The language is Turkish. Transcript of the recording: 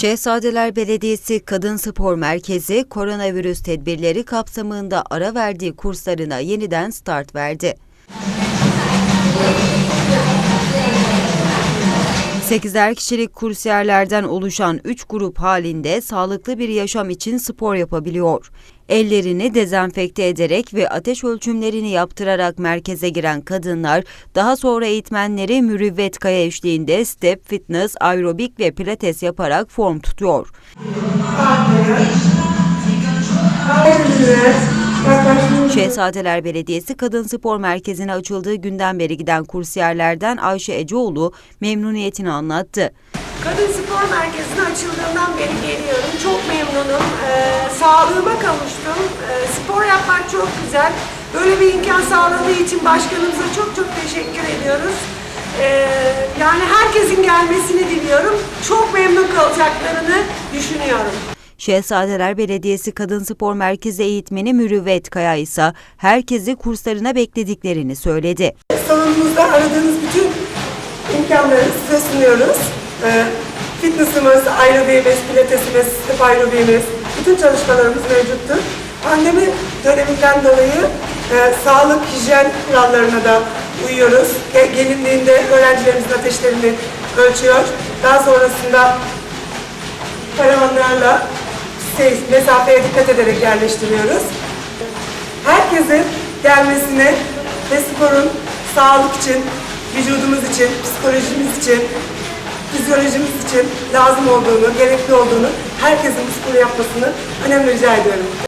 Şehzadeler Belediyesi Kadın Spor Merkezi koronavirüs tedbirleri kapsamında ara verdiği kurslarına yeniden start verdi. 8'er kişilik kursiyerlerden oluşan 3 grup halinde sağlıklı bir yaşam için spor yapabiliyor. Ellerini dezenfekte ederek ve ateş ölçümlerini yaptırarak merkeze giren kadınlar, daha sonra eğitmenleri mürüvvet kaya eşliğinde step, fitness, aerobik ve pilates yaparak form tutuyor. Şehzadeler Belediyesi Kadın Spor Merkezi'ne açıldığı günden beri giden kursiyerlerden Ayşe Eceoğlu memnuniyetini anlattı. Kadın Spor Merkezi'ne açıldığından beri geliyorum. Çok memnunum. Ee, sağlığıma kavuştum. Ee, spor yapmak çok güzel. Böyle bir imkan sağladığı için başkanımıza çok çok teşekkür ediyoruz. Ee, yani herkesin gelmesini diliyorum. Çok memnun kalacaklarını düşünüyorum. Şehzadeler Belediyesi Kadın Spor Merkezi eğitmeni Mürüvvet Kaya ise herkesi kurslarına beklediklerini söyledi. Salonumuzda aradığınız bütün imkanları size sunuyoruz. Ee, fitness'ımız, aerobiyemiz, pilatesimiz, step aerobiyemiz, bütün çalışmalarımız mevcuttur. Pandemi döneminden dolayı e, sağlık, hijyen kurallarına da uyuyoruz. Ge- Gelinliğinde öğrencilerimizin ateşlerini ölçüyor. Daha sonrasında paravanlarla şey, mesafeye dikkat ederek yerleştiriyoruz. Herkesin gelmesine ve sporun sağlık için, vücudumuz için, psikolojimiz için, fizyolojimiz için lazım olduğunu, gerekli olduğunu herkesin bu sporu yapmasını önemli rica ediyorum.